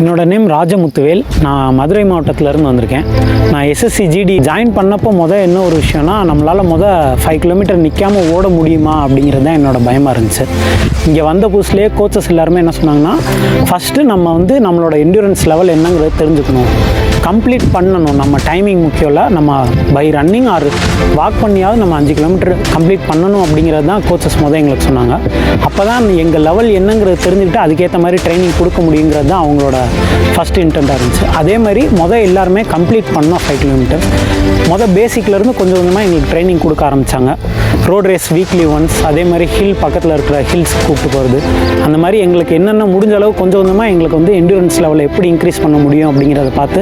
என்னோட நேம் ராஜமுத்துவேல். நான் மதுரை மாவட்டத்திலேருந்து வந்திருக்கேன். நான் எஸ்எஸ்சி ஜிடி ஜாயின் பண்ணப்போ மொதல் என்ன ஒரு விஷயம்னா நம்மளால் மொதல் ஃபைவ் கிலோமீட்டர் நிற்காமல் ஓட முடியுமா அப்படிங்கிறது தான் என்னோட பயமாக இருந்துச்சு. இங்கே வந்த புதுசுலேயே கோச்சஸ் எல்லாருமே என்ன சொன்னாங்கன்னா ஃபஸ்ட்டு நம்ம வந்து நம்மளோட என்டூரன்ஸ் லெவல் என்னங்கிறத தெரிஞ்சுக்கணும். கம்ப்ளீட் பண்ணணும். நம்ம டைமிங் முக்கியம் இல்லை. நம்ம பை ரன்னிங் ஆர் வாக் பண்ணியாவது நம்ம அஞ்சு கிலோமீட்டர் கம்ப்ளீட் பண்ணணும் அப்படிங்கிறது தான் கோச்சஸ் மொதல் எங்களுக்கு சொன்னாங்க. அப்போ தான் எங்கள் லெவல் என்னங்கிறது தெரிஞ்சுக்கிட்டு அதுக்கேற்ற மாதிரி ட்ரைனிங் கொடுக்க முடியுங்கிறது தான் அவங்களோட ஃபஸ்ட் இன்டென்ட்டாக இருந்துச்சு. அதே மாதிரி மொதல் எல்லாருமே கம்ப்ளீட் பண்ணோம் ஃபைவ் கிலோமீட்டர் மொதல் பேசிக்லேருந்து கொஞ்சம் கொஞ்சமாக எங்களுக்கு ட்ரைனிங் கொடுக்க ஆரம்பித்தாங்க ரோட் ரேஸ் வீக்லி ஒன்ஸ் அதே மாதிரி ஹில் பக்கத்தில் இருக்கிற ஹில்ஸ் கூப்பிட்டு போகிறது அந்த மாதிரி எங்களுக்கு என்னென்ன முடிஞ்ச அளவு கொஞ்சம் கொஞ்சமாக எங்களுக்கு வந்து எண்டூரன்ஸ் லெவலில் எப்படி இன்க்ரீஸ் பண்ண முடியும் அப்படிங்கிறத பார்த்து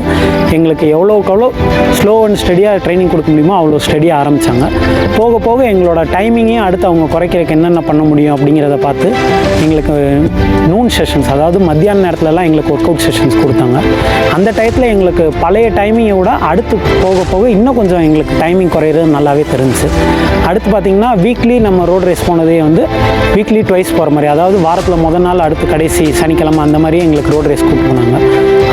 எங்களுக்கு எவ்வளோக்கு எவ்வளோ ஸ்லோ அண்ட் ஸ்டடியாக ட்ரைனிங் கொடுக்க முடியுமோ அவ்வளோ ஸ்டடியாக ஆரம்பித்தாங்க போக போக எங்களோட டைமிங்கையும் அடுத்து அவங்க குறைக்கிறதுக்கு என்னென்ன பண்ண முடியும் அப்படிங்கிறத பார்த்து எங்களுக்கு நூன் செஷன்ஸ் அதாவது மத்தியான நேரத்துலலாம் எங்களுக்கு ஒர்க் அவுட் செஷன்ஸ் கொடுத்தாங்க. அந்த டயத்தில் எங்களுக்கு பழைய டைமிங்கை விட அடுத்து போக போக இன்னும் கொஞ்சம் எங்களுக்கு டைமிங் குறையிறது நல்லாவே தெரிஞ்சுச்சு. அடுத்து பார்த்திங்கன்னா வீக்லி நம்ம ரோட் ரேஸ் போனதே வந்து வீக்லி ட்வைஸ் போகிற மாதிரி. அதாவது வாரத்தில் முதல் நாள் அடுத்து கடைசி சனிக்கிழமை அந்த மாதிரி எங்களுக்கு ரோட் ரேஸ் கூப்பிட்டு போனாங்க.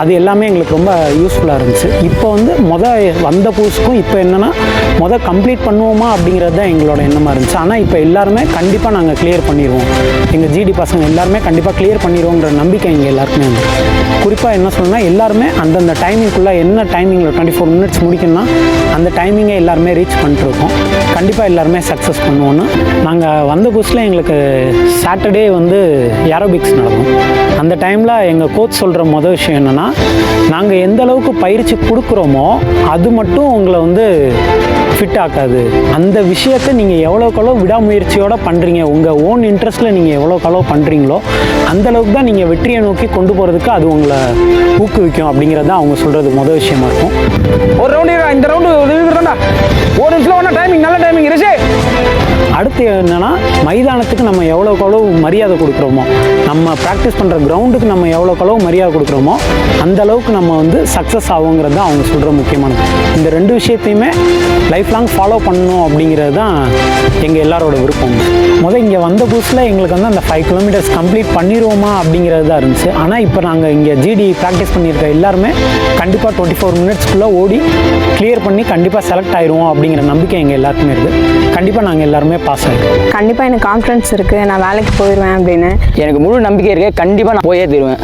அது எல்லாமே எங்களுக்கு ரொம்ப யூஸ்ஃபுல்லாக இருந்துச்சு. இப்போ வந்து மொதல் வந்த புதுசுக்கும் இப்போ என்னென்னா மொதல் கம்ப்ளீட் பண்ணுவோமா அப்படிங்கிறது தான் எங்களோட எண்ணமாக இருந்துச்சு. ஆனால் இப்போ எல்லாருமே கண்டிப்பாக நாங்கள் கிளியர் பண்ணிடுவோம் எங்கள் ஜிடி பசங்க எல்லாருமே கண்டிப்பாக கிளியர் பண்ணிடுவோங்கிற நம்பிக்கை எங்கள் எல்லாருக்குமே உண்டு குறிப்பாக என்ன சொல்லணும்னா எல்லாருமே அந்தந்த டைமிங்குள்ளே என்ன டைமிங்கில் டுவெண்ட்டி ஃபோர் மினிட்ஸ் முடிக்கணும்னா அந்த டைமிங்கை எல்லாருமே ரீச் பண்ணிட்டுருக்கோம் கண்டிப்பாக எல்லாருமே சக்ஸஸ் பண்ணுவோன்னு நாங்கள் வந்த புதுசில் எங்களுக்கு சாட்டர்டே வந்து ஏரோபிக்ஸ் நடக்கும். அந்த டைமில் எங்கள் கோச் சொல்கிற மொதல் விஷயம் என்னென்னா நாங்கள் எந்த அளவுக்கு பயிற்சி கொடுக்குறோமோ அது மட்டும் உங்களை வந்து ஃபிட் ஆக்காது. அந்த விஷயத்தை நீங்கள் எவ்வளோக்கு எவ்வளோ விடாமுயற்சியோடு பண்ணுறீங்க உங்கள் ஓன் இன்ட்ரெஸ்ட்டில் நீங்கள் எவ்வளோக்கு எவ்வளோ பண்ணுறீங்களோ அந்த அளவுக்கு தான் நீங்கள் வெற்றியை நோக்கி கொண்டு போகிறதுக்கு அது உங்களை ஊக்குவிக்கும் அப்படிங்கிறது தான் அவங்க சொல்கிறது மொதல் விஷயமா இருக்கும். ஒரு ரவுண்டு இந்த ரவுண்டு ஒரு நிமிஷம் ஒன்றா டைமிங் நல்ல டைமிங் ரிஷே. அடுத்து என்னென்னா மைதானத்துக்கு நம்ம எவ்வளோக்கு எவ்வளோ மரியாதை கொடுக்குறோமோ நம்ம ப்ராக்டிஸ் பண்ணுற கிரவுண்டுக்கு நம்ம எவ்வளோக்கு அளவு மரியாதை கொடுக்குறோமோ அந்த அளவுக்கு நம்ம வந்து சக்ஸஸ் ஆகுங்கிறது தான் அவங்க சொல்கிற முக்கியமானது. இந்த ரெண்டு விஷயத்தையுமே லைஃப் லாங் ஃபாலோ பண்ணணும் அப்படிங்கிறது தான் எங்கள் எல்லாரோட விருப்பம். முதல் இங்கே வந்த புதுசில் எங்களுக்கு வந்து அந்த ஃபைவ் கிலோமீட்டர்ஸ் கம்ப்ளீட் பண்ணிடுவோமா அப்படிங்கிறது தான் இருந்துச்சு. ஆனால் இப்போ நாங்கள் இங்கே ஜிடி ப்ராக்டிஸ் பண்ணியிருக்க எல்லாருமே கண்டிப்பாக டுவெண்ட்டி ஃபோர் மினிட்ஸ்க்குள்ளே ஓடி கிளியர் பண்ணி கண்டிப்பாக செலக்ட் ஆயிடுவோம் அப்படிங்கிற நம்பிக்கை எங்கள் எல்லாருக்குமே இருக்குது கண்டிப்பாக நாங்கள் எல்லாருமே பாஸ் ஆகிடுவோம் கண்டிப்பாக எனக்கு கான்ஃபிடன்ஸ் இருக்குது நான் வேலைக்கு போயிடுவேன் அப்படின்னு. எனக்கு முழு நம்பிக்கை இருக்கு. கண்டிப்பாக நான் போயே தருவேன்.